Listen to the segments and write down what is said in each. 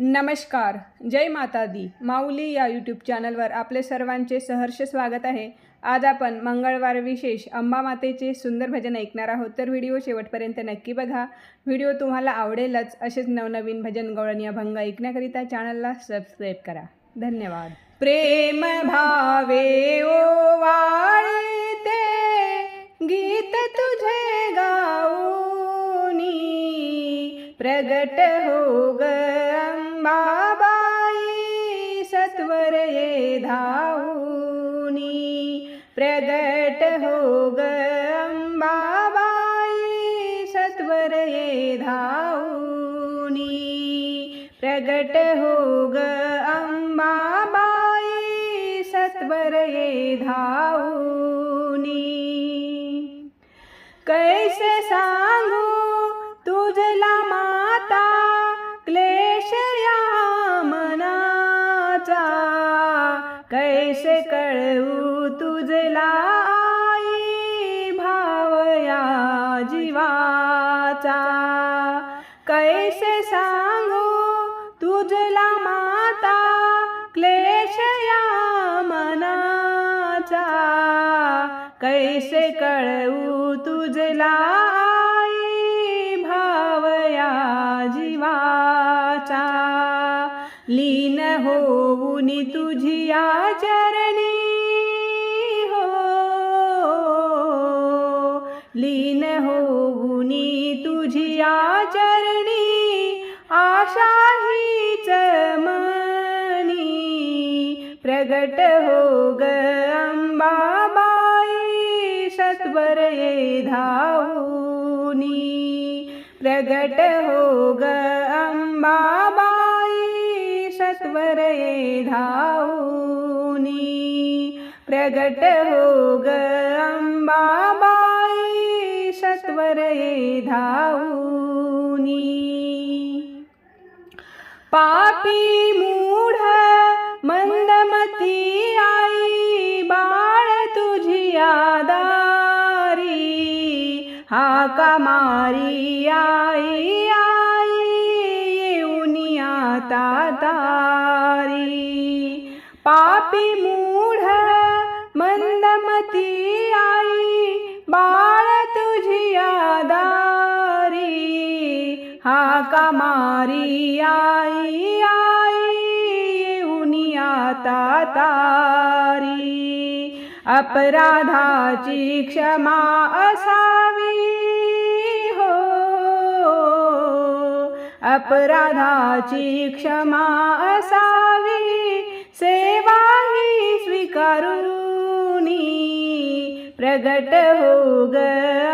नमस्कार जय माता दी माऊली या यूट्यूब चॅनलवर आपले सर्वांचे सहर्ष स्वागत आहे. आज आपण मंगळवार विशेष अंबा मातेचे सुंदर भजन ऐकणार आहोत. तर व्हिडिओ शेवटपर्यंत नक्की बघा. व्हिडिओ तुम्हाला आवडेलच असेच नवनवीन भजन गवळण या भंग ऐकण्याकरिता चॅनलला सबस्क्राईब करा. धन्यवाद. प्रेम भावे ओ वाळते गीत तुझे गाऊनी प्रगट हो ग अंबाबाई सत्वर ये धाऊनी प्रगट हो ग अंबाबाई सत्वर ये धाऊनी प्रगट हो ग अंबाबाई सत्वर ये धाऊनी। कैसे सांगू तुझला माता क्ले कैसे कळवू तुझला आई भाव जीवाचा? लीन होऊन तुझिया चरणी हो. लीन होऊन तुझिया चरणी आशा हीच मनी. प्रगट हो ग अंबा. सत्वर ये धाऊनी प्रगट हो ग अंबाबाई सत्वर ये धाऊनी प्रगट हो ग अंबाबाई सत्वर ये धाऊनी। पापी मूढ मंदमती हाका मारी आई आई येऊन आता तारी? पापी मूढ मंदमती आई बाळ तुझी आदारी हाका मारी आई आई येऊन आता तारी? अपराधाची क्षमा असा अपराधाची क्षमा असावी सेवा ही स्वीकारुनी. प्रगट हो ग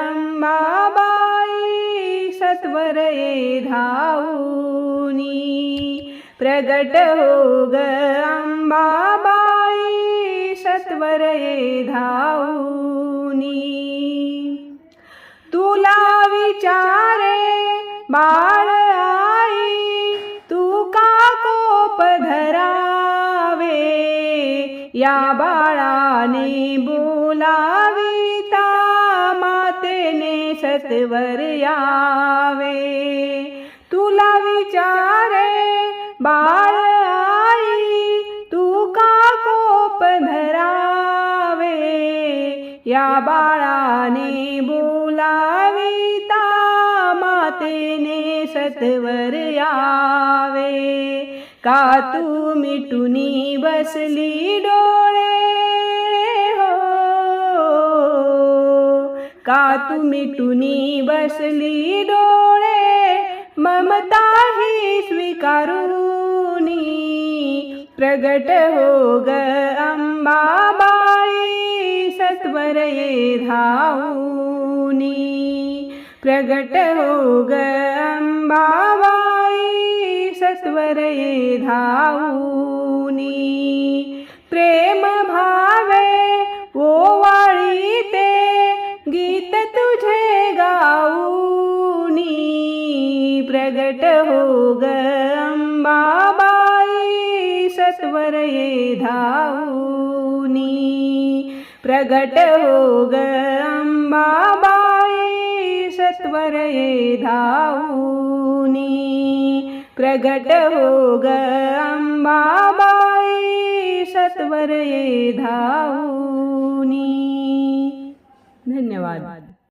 अंबाबाई सत्वर ये धाऊनी. प्रगट हो ग अंबाबाई सत्वर ये धाऊनी. तुला विचारे बा या बाळाने बोलाविता मातेने सत्वर यावे. तुला विचारे बाळ आई तू का कोप धरावे? या बाळाने बोलाविता मातेने सत्वर यावे. का तू मिटुनी बसली डोळे? हो. का तू मिटुनी बसली डोळे? ममता ही स्वीकारुनी. प्रगट हो ग अंबाबाई सत्वर ये धाऊनी. प्रगट हो ग अंबाबाई सत्वर धाऊनी. प्रेम भावे ओवाळी ते गीत तुझे गाऊनी. प्रगट हो ग अंबाबाई सत्वर धाऊनी. प्रगट हो ग अंबाबाई सत्वर धाऊनी. प्रगट हो ग अंबाबाई सत्वर ये धन्यवाद.